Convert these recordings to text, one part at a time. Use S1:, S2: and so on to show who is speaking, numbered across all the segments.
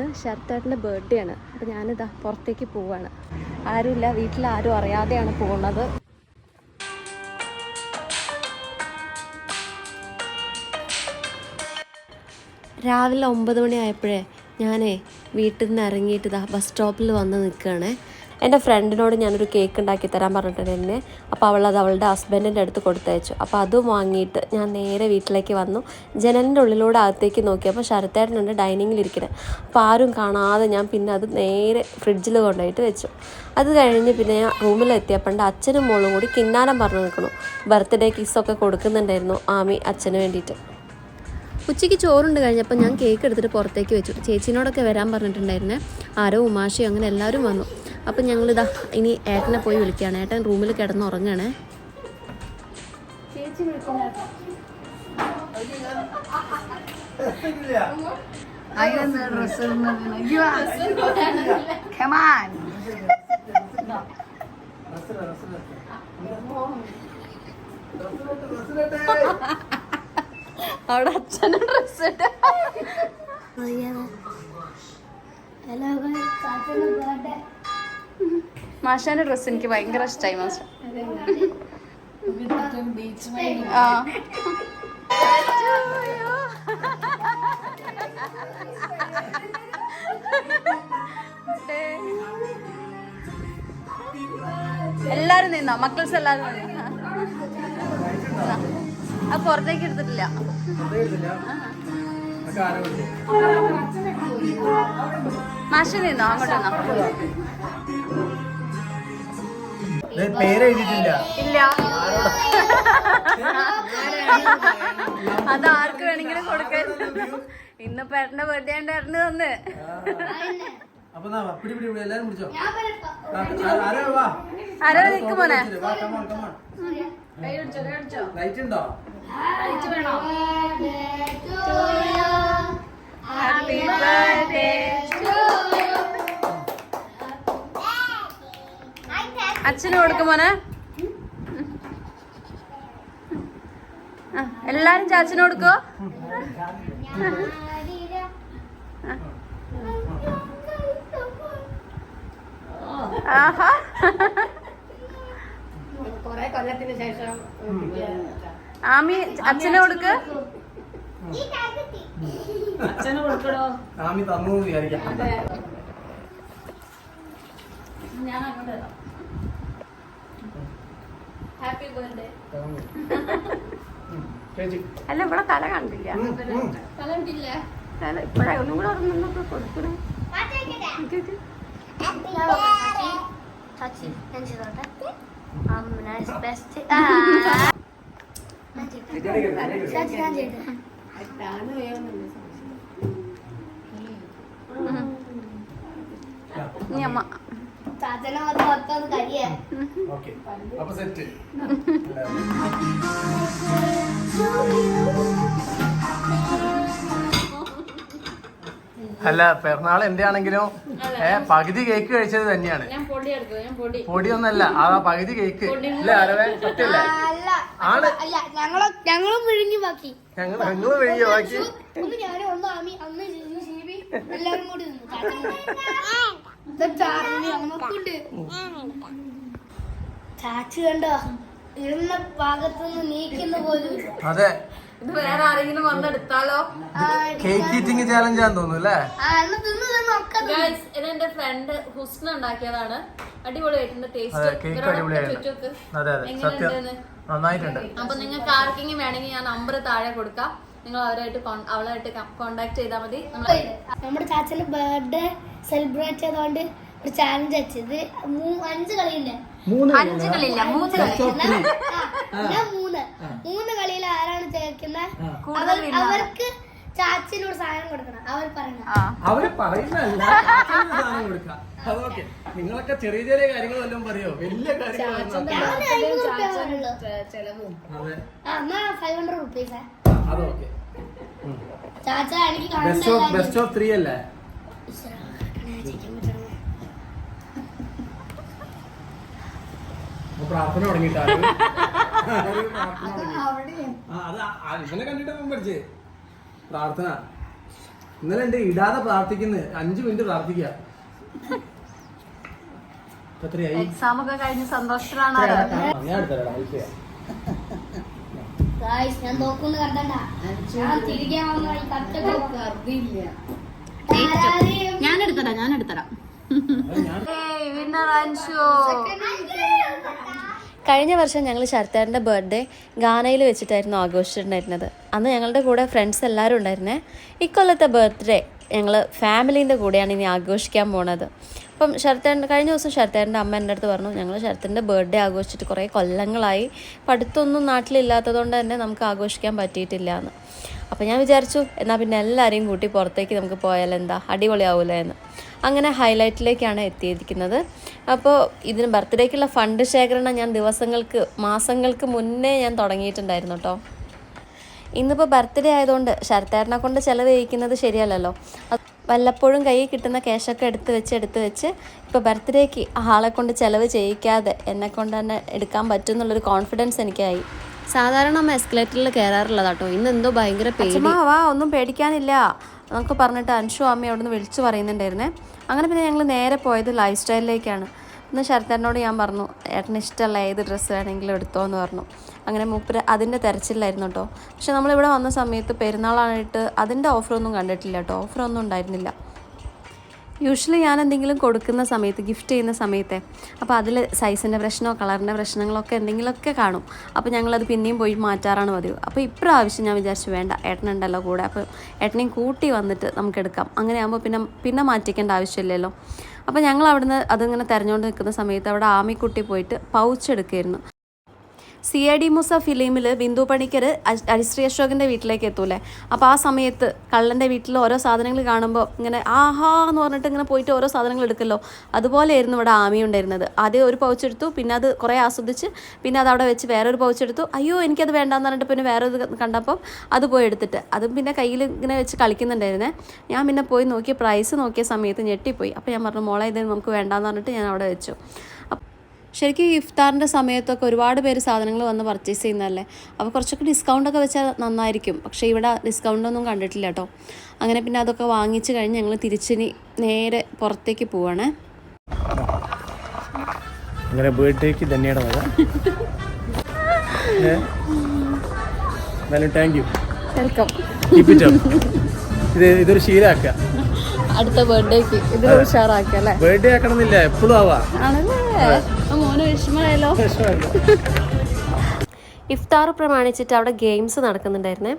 S1: ഇന്ന് ശരത്തേട്ടന്റെ ബർത്ത്ഡേ ആണ്. അപ്പോൾ ഞാനിതാ പുറത്തേക്ക് പോവാണ്. ആരുമില്ല വീട്ടിൽ ആരും അറിയാതെയാണ് പോകുന്നത്. രാവിലെ ഒമ്പത് മണി ആയപ്പോഴേ ഞാനേ വീട്ടിൽ നിന്ന് ഇറങ്ങിയിട്ട് ഇതാ ബസ് സ്റ്റോപ്പിൽ വന്ന് നിൽക്കുകയാണേ. എന്റെ ഫ്രണ്ടിനോട് ഞാനൊരു കേക്ക് ഉണ്ടാക്കി തരാൻ പറഞ്ഞിട്ടുണ്ടായിരുന്നെ അപ്പോൾ അവളത് അവളുടെ ഹസ്ബൻഡിന്റെ അടുത്ത് കൊടുത്തയച്ചു. അപ്പോൾ അതും വാങ്ങിയിട്ട് ഞാൻ നേരെ വീട്ടിലേക്ക് വന്നു. ജനലിന്റെ ഉള്ളിലൂടെ അകത്തേക്ക് നോക്കിയപ്പോൾ ശരത്തേട്ടനുണ്ട് ഡൈനിങ്ങിൽ ഇരിക്കുന്നത് അപ്പോൾ ആരും കാണാതെ ഞാൻ പിന്നെ അത് നേരെ ഫ്രിഡ്ജിൽ കൊണ്ടുപോയിട്ട് വെച്ചു. അത് കഴിഞ്ഞ് പിന്നെ ഞാൻ റൂമിലെത്തിയപ്പോൾ അച്ഛനും മോളും കൂടി കിന്നാരം പറഞ്ഞു നിൽക്കണു ബർത്ത്ഡേ കിസ്സൊക്കെ കൊടുക്കുന്നുണ്ടായിരുന്നു ആമി അച്ഛന് വേണ്ടിയിട്ട്. ഉച്ചയ്ക്ക് ചോറുണ്ട് കഴിഞ്ഞപ്പോൾ ഞാൻ കേക്ക് എടുത്തിട്ട് പുറത്തേക്ക് വെച്ചു. ചേച്ചിനോടൊക്കെ വരാൻ പറഞ്ഞിട്ടുണ്ടായിരുന്നേ. ആരോ ഉമാശയോ അങ്ങനെ എല്ലാവരും വന്നു. അപ്പം ഞങ്ങളിതാ ഇനി ഏട്ടനെ പോയി വിളിക്കുകയാണ്. ഏട്ടൻ റൂമിൽ കിടന്ന് ഉറങ്ങണേ.
S2: ഡ്രസ്
S1: അവിടെ അച്ഛനും ഡ്രസ്സ് ഇട്ട്.
S2: മാഷാന്റെ ഡ്രസ് എനിക്ക് ഭയങ്കര ഇഷ്ടമായി മാഷ. എല്ലാരും നിന്നോ? മക്കൾസ് എല്ലാരും ആ. പുറത്തേക്ക് എടുത്തിട്ടില്ല. മാഷ നിന്നോ? അങ്ങോട്ട് നിന്നോ
S3: പേരെഴുതിയിട്ടില്ല.
S2: ഇല്ല. അത് ആർക്ക് വേണമെങ്കിലും കൊടുക്കാൻ. ഇന്ന് പേട്ടന്റെ ബർത്ത്ഡേ ഉണ്ട് ഏട്ടന് തന്ന്.
S3: അപ്പൊ പിടി പിടി പിടി എല്ലാരും പിടിച്ചോ? ആരോ വാ?
S2: ആരോ നിക്ക്
S3: on. ലൈറ്റ് ഉണ്ടോ?
S2: ഹാപ്പി ബർത്ത്ഡേ അച്ഛന് കൊടുക്കുമോനെ ആ, എല്ലാരും ചാച്ചന് കൊടുക്കോ? ആഹാ. ആമി അച്ഛനെ കൊടുക്ക്.
S3: ആമി തന്നു എന്ന് വിചാരിക്കാം.
S2: ഹാപ്പി ബർത്ത്ഡേ
S3: ഉം, ചേച്ചി
S1: അല്ല ഇവിടെ തല കണ്ടില്ല. തല ഇപ്പോഴേ ഒന്നും കൂടെ ഒന്നൊക്കെ കൊടുക്കണേ
S2: നീ അമ്മ
S3: ഓക്കെ അപ്പൊ സെറ്റ് അല്ല പിറന്നാൾ എന്റെ ആണെങ്കിലും ഏ പകുതി കേക്ക് കഴിച്ചത് തന്നെയാണ്.
S2: ഞാൻ പൊടി എടുക്കും ഞാൻ പൊടി.
S3: പൊടിയൊന്നല്ല ആ പകുതി കേക്ക് അരവേ സത്യല്ലേ? ആണ്.
S4: അല്ല ഞങ്ങൾ ഞങ്ങളും വിഴുങ്ങി ബാക്കി.
S3: ഞങ്ങൾ ബാക്കി?
S4: എല്ലാവരും കൂടി ചാച്ചു കണ്ടോ? ഇരുന്ന ഭാഗത്തുനിന്ന് നീക്കുന്ന പോലും.
S3: അതെ.
S2: ഇത് വേറെ ആരെങ്കിലും വന്നെടുത്താലോ
S3: കേക്ക് ഈറ്റിംഗ് ചാലഞ്ച് ആണെന്ന് തോന്നുന്നു അല്ലേ.
S2: ഇത് എന്റെ ഫ്രണ്ട് ഹുസ്ന ഉണ്ടാക്കിയതാണ്. അടിപൊളിയായിട്ടുണ്ട് ടേസ്റ്റ്
S3: അതെ അതെ സത്യം. നന്നായിട്ടുണ്ട്.
S2: അപ്പൊ നിങ്ങൾക്ക് ആർക്കെങ്കിലും വേണമെങ്കിൽ ഞാൻ നമ്പർ താഴെ കൊടുക്കാം. നിങ്ങൾ അവരായിട്ട് അവളായിട്ട് കോണ്ടാക്ട് ചെയ്താൽ മതി. നമ്മൾ
S4: നമ്മുടെ ചാച്ചന്റെ ബർത്ത്ഡേ സെലിബ്രേറ്റ് ചെയ്തോണ്ട് ഒരു ചാലഞ്ച് വെച്ചത് അഞ്ച് കളിയില്ലേ?
S2: അഞ്ച് കളിയില്ല മൂന്ന്
S4: മൂന്ന്? മൂന്ന് കളിയിൽ ആരാണ് ചേർക്കുന്നത്. അവർക്ക് ചാച്ചിനോട് സാധനം കൊടുക്കണം. അവർ പറയണം.
S2: ആ.
S3: അവർ ആർക്കെങ്കിലും സാധനം കൊടുക്കാം അതൊക്കെ നിങ്ങളൊക്കെ ചെറിയ ചെറിയ കാര്യങ്ങൾ വല്ലതും പറയോ? വലിയ കാര്യങ്ങളൊന്നും
S4: ചെലവും. ഫൈവ് ഹൺഡ്രഡ് റുപ്പീസ്
S3: അതൊക്കെ
S4: ചാച്ച എനിക്ക്
S3: best of best of three അല്ലേ? അപ്പൊ പ്രാർത്ഥന തുടങ്ങിയിട്ടാണ് ആ അത് ഇവനെ കണ്ടിട്ട് പഠിച്ചേ. പ്രാർത്ഥന. ഇന്നലെ എന്റെ ഇടാതെ പ്രാർത്ഥിക്കുന്നത് അഞ്ചു മിനിറ്റ് പ്രാർത്ഥിക്കുക എത്രയായി?
S2: എക്സാം ഒക്കെ കഴിഞ്ഞ് സന്തോഷത്തിലാണ്
S3: ഞാൻ.
S4: Guys, ഞാൻ നോക്കുന്നു കണ്ടണ്ട? ഞാൻ തിരികെ വന്ന
S2: ഞാൻ എടുത്തരാം ഞാൻ അൻഷു.
S1: കഴിഞ്ഞ വർഷം ഞങ്ങൾ ശരത്താരന്റെ ബർത്ത്ഡേ ഗാനയിൽ വെച്ചിട്ടായിരുന്നു ആഘോഷിച്ചിട്ടുണ്ടായിരുന്നത്. അന്ന് ഞങ്ങളുടെ കൂടെ ഫ്രണ്ട്സ് എല്ലാവരും ഉണ്ടായിരുന്നേ. ഇക്കൊല്ലത്തെ ബർത്ത്ഡേ ഞങ്ങൾ ഫാമിലീന്റെ കൂടെയാണ് ഇനി ആഘോഷിക്കാൻ പോണത്. അപ്പം ശരത്തേട്ടൻ കഴിഞ്ഞ ദിവസം ശരത്തേന്റെ അമ്മ എന്റെ അടുത്ത് പറഞ്ഞു ഞങ്ങൾ ശരത്തിന്റെ ബർത്ത്ഡേ ആഘോഷിച്ചിട്ട് കുറേ കൊല്ലങ്ങളായി പഠിത്തമൊന്നും നാട്ടിലില്ലാത്തതുകൊണ്ട് തന്നെ നമുക്ക് ആഘോഷിക്കാൻ പറ്റിയിട്ടില്ല എന്ന് അപ്പോൾ ഞാൻ വിചാരിച്ചു എന്നാൽ പിന്നെ എല്ലാവരെയും കൂട്ടി പുറത്തേക്ക് നമുക്ക് പോയാൽ എന്താ? അടിപൊളിയാവൂല എന്ന്. അങ്ങനെ ഹൈലൈറ്റിലേക്കാണ് എത്തിയിരിക്കുന്നത്. അപ്പോൾ ഇതിന് ബർത്ത്ഡേക്കുള്ള ഫണ്ട് ശേഖരണം ഞാൻ ദിവസങ്ങൾക്ക് മാസങ്ങൾക്ക് മുന്നേ ഞാൻ തുടങ്ങിയിട്ടുണ്ടായിരുന്നു കേട്ടോ. ഇന്നിപ്പോൾ ബർത്ത്ഡേ ആയതുകൊണ്ട് ശരത്തേറിനെ കൊണ്ട് ചിലവ് ചെയ്യിക്കുന്നത് ശരിയല്ലല്ലോ. വല്ലപ്പോഴും കയ്യിൽ കിട്ടുന്ന ക്യാഷൊക്കെ എടുത്ത് വെച്ച് എടുത്ത് വെച്ച് ഇപ്പോൾ ബർത്ത്ഡേക്ക് ആളെ കൊണ്ട് ചിലവ് ചെയ്യിക്കാതെ എന്നെ കൊണ്ട് തന്നെ എടുക്കാൻ പറ്റും എന്നുള്ളൊരു കോൺഫിഡൻസ് എനിക്കായി. സാധാരണ നമ്മൾ എസ്കലേറ്ററിൽ കയറാറുള്ളതാ കേട്ടോ ഇന്ന് എന്തോ ഭയങ്കര പേടിമാവാ ഒന്നും പേടിക്കാനില്ല. നമുക്ക് പറഞ്ഞിട്ട് അൻഷു അമ്മ അവിടെ നിന്ന് വിളിച്ചു പറയുന്നുണ്ടായിരുന്നേ. അങ്ങനെ പിന്നെ ഞങ്ങൾ നേരെ പോയത് ലൈഫ് സ്റ്റൈലിലേക്കാണ് ഇന്ന് ശരത്തേട്ടനോട് ഞാൻ പറഞ്ഞു ഏട്ടന് ഇഷ്ടമല്ല ഏത് ഡ്രസ്സ് വേണമെങ്കിലും എടുത്തോ എന്ന് പറഞ്ഞു. അങ്ങനെ മൂപ്പര് അതിന്റെ തിരച്ചിലായിരുന്നു കേട്ടോ പക്ഷെ നമ്മളിവിടെ വന്ന സമയത്ത് പെരുന്നാളായിട്ട് അതിന്റെ ഓഫറൊന്നും കണ്ടിട്ടില്ല കേട്ടോ ഓഫറൊന്നും ഉണ്ടായിരുന്നില്ല. യൂഷ്വലി ഞാൻ എന്തെങ്കിലും കൊടുക്കുന്ന സമയത്ത് ഗിഫ്റ്റ് ചെയ്യുന്ന സമയത്തെ അപ്പോൾ അതിൽ സൈസിന്റെ പ്രശ്നമോ കളറിന്റെ പ്രശ്നങ്ങളൊക്കെ എന്തെങ്കിലുമൊക്കെ കാണും. അപ്പോൾ ഞങ്ങളത് പിന്നെയും പോയി മാറ്റാറാണ് പതിവ്. അപ്പോൾ ഇപ്രാവശ്യം ഞാൻ വിചാരിച്ചു വേണ്ട ഏട്ടനുണ്ടല്ലോ കൂടെ അപ്പോൾ ഏട്ടനെയും കൂട്ടി വന്നിട്ട് നമുക്ക് എടുക്കാം. അങ്ങനെ ആകുമ്പോൾ പിന്നെ പിന്നെ മാറ്റിക്കേണ്ട ആവശ്യമില്ലല്ലോ. അപ്പോൾ ഞങ്ങൾ അവിടുന്ന് അതിങ്ങനെ തിരഞ്ഞുകൊണ്ട് നിൽക്കുന്ന സമയത്ത് അവിടെ ആമിക്കുട്ടി പോയിട്ട് പൗച്ച് എടുക്കുമായിരുന്നു സി ഐ ഡി മൂസ ഫിലിമിൽ ബിന്ദു പണിക്കർ അരിശ്രീ അശോകന്റെ വീട്ടിലേക്ക് എത്തൂലേ അപ്പോൾ ആ സമയത്ത് കള്ളന്റെ വീട്ടിൽ ഓരോ സാധനങ്ങൾ കാണുമ്പോൾ ഇങ്ങനെ ആഹാ എന്ന് പറഞ്ഞിട്ട് ഇങ്ങനെ പോയിട്ട് ഓരോ സാധനങ്ങൾ എടുക്കല്ലോ. അതുപോലെ അതുപോലെയായിരുന്നു ഇവിടെ ആമി ഉണ്ടായിരുന്നത്. ആദ്യം ഒരു പൗച്ച് എടുത്തു പിന്നെ അത് കുറേ ആസ്വദിച്ച് പിന്നെ അത് അവിടെ വെച്ച് വേറൊരു പൗച്ച് എടുത്തു. അയ്യോ എനിക്കത് വേണ്ടാന്ന് പറഞ്ഞിട്ട് പിന്നെ വേറെ ഇത് കണ്ടപ്പം അത് പോയി എടുത്തിട്ട്. അതും പിന്നെ കയ്യിൽ ഇങ്ങനെ വെച്ച് കളിക്കുന്നുണ്ടായിരുന്നേ. ഞാൻ പിന്നെ പോയി നോക്കിയ പ്രൈസ് നോക്കിയ സമയത്ത് ഞെട്ടിപ്പോയി. അപ്പോൾ ഞാൻ പറഞ്ഞു മോളെ ഇത് നമുക്ക് വേണ്ടാന്ന് പറഞ്ഞിട്ട് ഞാൻ അവിടെ വെച്ചു. ശരിക്കും ഇഫ്താറിന്റെ സമയത്തൊക്കെ ഒരുപാട് പേര് സാധനങ്ങൾ വന്ന് പർച്ചേസ് ചെയ്യുന്നതല്ലേ? അപ്പോൾ കുറച്ചൊക്കെ ഡിസ്കൗണ്ടൊക്കെ വെച്ചാൽ നന്നായിരിക്കും. പക്ഷേ ഇവിടെ ഡിസ്കൗണ്ടൊന്നും കണ്ടിട്ടില്ല കേട്ടോ. അങ്ങനെ പിന്നെ അതൊക്കെ വാങ്ങിച്ച് കഴിഞ്ഞ് ഞങ്ങൾ തിരിച്ചിനി നേരെ പുറത്തേക്ക് പോവാണേ.
S3: അങ്ങനെ വീട്ടിലേക്ക് തന്നെയാണ് വരാം? എന്നാലും thank you
S1: welcome
S3: keep it up ഇത് ഇതൊരു ശീലമാക്കുക
S1: അടുത്ത ബർത്ത്ഡേക്ക് ഇത് ഉഷാറാക്കുക അല്ലേ?
S3: ബർത്ത്ഡേ ആക്കണമെന്നില്ല എപ്പോഴും ആവാ.
S1: ആണല്ലേ? മോന് വിഷമമായല്ലോ. ഇഫ്താർ പ്രമാണിച്ചിട്ട് അവിടെ ഗെയിംസ് നടക്കുന്നുണ്ടായിരുന്നേ.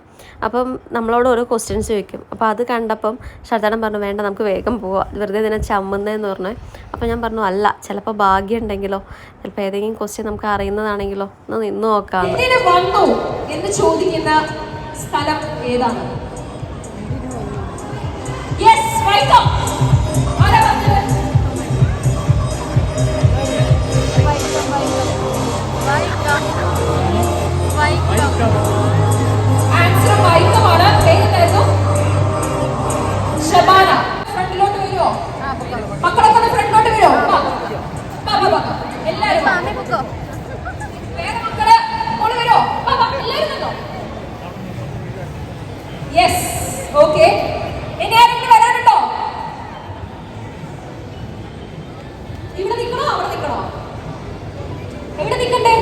S1: അപ്പം നമ്മളോട് ഓരോ ക്വസ്റ്റ്യൻസ് ചോദിക്കും. അപ്പോൾ അത് കണ്ടപ്പം ഷർദാടൻ പറഞ്ഞു വേണ്ട നമുക്ക് വേഗം പോവാം. വെറുതെ ഇതിനെ ചമ്മുന്നതെന്ന് പറഞ്ഞു. അപ്പോൾ ഞാൻ പറഞ്ഞു അല്ല ചിലപ്പോൾ ഭാഗ്യം ഉണ്ടെങ്കിലോ ചിലപ്പോൾ ഏതെങ്കിലും ക്വസ്റ്റ്യൻ നമുക്ക് അറിയുന്നതാണെങ്കിലോ ഒന്ന് നിന്ന് നോക്കാം.
S5: എന്ന് ചോദിക്കുന്ന സ്ഥലം ഏതാണ്? Right Answer വൈക്കമാണ്. പേരെന്തായിരുന്നു? ഷബാന. ഫ്രണ്ടിലോട്ട് വരുമോ മക്കളൊക്കെ ഒന്ന് ഫ്രണ്ടിലോട്ട് വരുമോ വാ. വേറെ മക്കൾ മോൾ വരുമോ. എല്ലാവരും നിന്നോ യെസ് ഓക്കെ ഇനി ആരെങ്കിലും വരാനുണ്ടോ ഇവിടെ നിൽക്കണോ അവിടെ നിൽക്കണോ എവിടെ നിൽക്കണ്ടേ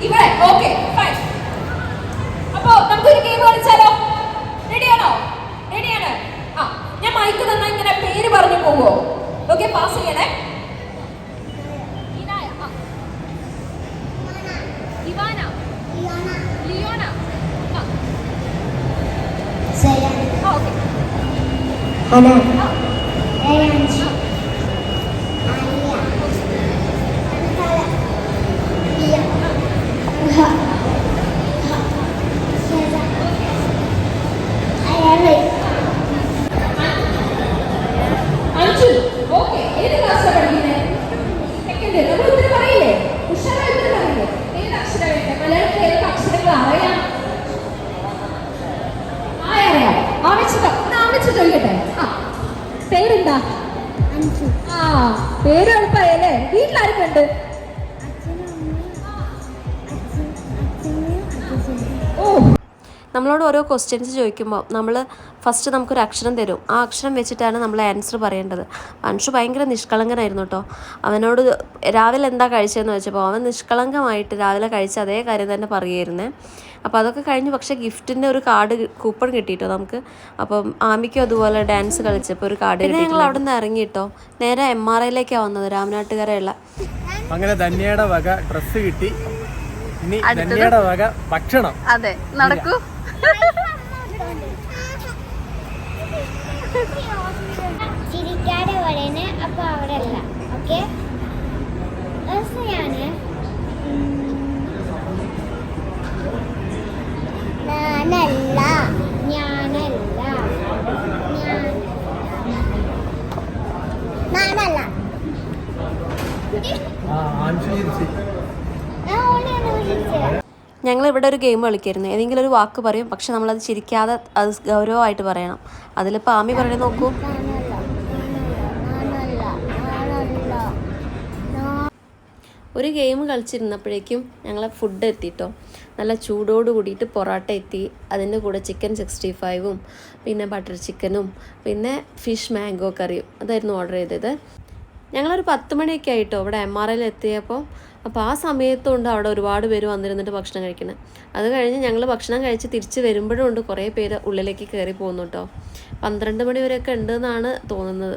S5: ഇവിടെ ഓക്കെ ഫൈൻ അപ്പോ നമുക്കൊരു ഗെയിം കളിച്ചാലോ? റെഡിയാണോ റെഡിയാണ് ആ ഞാൻ മൈക്ക് തന്ന ഇങ്ങനെ പേര് പറഞ്ഞു പോവോ ഓക്കെ പാസ് ചെയ്യണേ. ഇവാന. ലിയോണ. ഓക്കെ പേരെന്താ? ആ പേര് എളുപ്പമായല്ലേ വീട്ടിലാരൊക്കെ ഉണ്ട്
S6: നമ്മളോട് ഓരോ ക്വസ്റ്റ്യൻസ് ചോദിക്കുമ്പോൾ നമ്മൾ ഫസ്റ്റ് നമുക്കൊരു അക്ഷരം തരും. ആ അക്ഷരം വെച്ചിട്ടാണ് നമ്മൾ ആൻസർ പറയേണ്ടത്. അൻഷു ഭയങ്കര നിഷ്കളങ്കനായിരുന്നു കേട്ടോ അവനോട് രാവിലെ എന്താ കഴിച്ചതെന്ന് വെച്ചപ്പോൾ അവൻ നിഷ്കളങ്കമായിട്ട് രാവിലെ കഴിച്ച അതേ കാര്യം തന്നെ പറയുമായിരുന്നേ അപ്പോൾ അതൊക്കെ കഴിഞ്ഞ്. പക്ഷേ ഗിഫ്റ്റിന്റെ ഒരു കാർഡ് കൂപ്പൺ കിട്ടിയിട്ടോ നമുക്ക്? അപ്പം ആമിക്കും അതുപോലെ ഡാൻസ് കളിച്ചപ്പോൾ ഒരു കാർഡ് പിന്നെ ഞങ്ങൾ അവിടെ നിന്ന് ഇറങ്ങിയിട്ടോ നേരെ എം ആർ ഐയിലേക്കാണ് വന്നത് രാമനാട്ടുകാരെയുള്ള.
S3: അങ്ങനെ ധന്യയുടെ വക ഡ്രസ്സ് കിട്ടി. ഇനി ധന്യയുടെ വക ഭക്ഷണം.
S2: അതെ. നടക്കൂ.
S7: ചിരിക്കാതെ പറയുന്നത് അപ്പൊ അവിടെ അല്ല ഓക്കെ ഞാൻ ഞാനല്ല ഞാൻ ഞാനല്ല
S3: ആ ആൻഷു ചിരിച്ച്
S7: ഞാൻ ഓനെയാണ്
S6: ഇവിടെ ഒരു ഗെയിം കളിക്കായിരുന്നു. ഏതെങ്കിലും ഒരു വാക്ക് പറയും പക്ഷെ നമ്മളത് ചിരിക്കാതെ അത് ഗൗരവമായിട്ട് പറയണം. അതിലിപ്പോൾ ആമി പറയണത് നോക്കൂ. ഒരു ഗെയിം കളിച്ചിരുന്നപ്പോഴേക്കും ഞങ്ങളെ ഫുഡ് എത്തിയിട്ടോ നല്ല ചൂടോട് കൂടിയിട്ട് പൊറോട്ട എത്തി. അതിന്റെ കൂടെ ചിക്കൻ സിക്സ്റ്റി ഫൈവും പിന്നെ ബട്ടർ ചിക്കനും പിന്നെ ഫിഷ് മാംഗോ കറിയും അതായിരുന്നു ഓർഡർ ചെയ്തത്. ഞങ്ങളൊരു പത്ത് മണിയൊക്കെ ആയിട്ടോ ഇവിടെ എം ആർ ഐയിൽ എത്തിയപ്പോൾ അപ്പോൾ ആ സമയത്തുണ്ട് അവിടെ ഒരുപാട് പേര് വന്നിരുന്നിട്ട് ഭക്ഷണം കഴിക്കുന്നത് അത് കഴിഞ്ഞ് ഞങ്ങൾ ഭക്ഷണം കഴിച്ച് തിരിച്ച് വരുമ്പോഴും ഉണ്ട് കുറേ പേര് ഉള്ളിലേക്ക് കയറി പോകുന്നു കേട്ടോ പന്ത്രണ്ട് മണി വരെയൊക്കെ ഉണ്ട് എന്നാണ് തോന്നുന്നത്.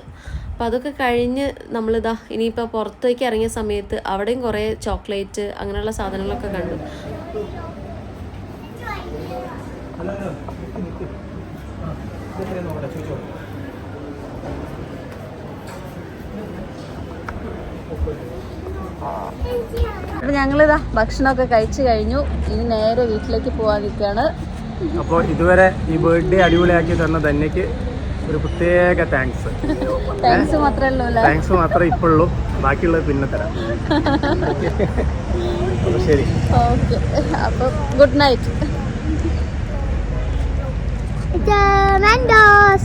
S6: അപ്പം അതൊക്കെ കഴിഞ്ഞ് നമ്മളിതാ ഇനിയിപ്പോൾ പുറത്തേക്ക് ഇറങ്ങിയ സമയത്ത് അവിടെയും കുറേ ചോക്ലേറ്റ് അങ്ങനെയുള്ള സാധനങ്ങളൊക്കെ കണ്ടു.
S2: അപ്പൊ ഞങ്ങളിതാ ഭക്ഷണമൊക്കെ കഴിച്ചു കഴിഞ്ഞു. ഇനി നേരെ വീട്ടിലേക്ക് പോവാൻ നിൽക്കുകയാണ്
S3: അപ്പോൾ ഇതുവരെ ഈ ബർത്ത്ഡേ അടിപൊളിയാക്കി തന്ന ധന്യക്ക് ഒരു പ്രത്യേക താങ്ക്സ്
S2: താങ്ക്സ് മാത്രമല്ല.
S3: താങ്ക്സ് മാത്രമേ ഇപ്പോഴുള്ളൂ. ബാക്കിയുള്ളത് പിന്നെ തരാം. ശരി.
S2: ഓക്കെ അപ്പൊ ഗുഡ് നൈറ്റ്
S7: Mentos.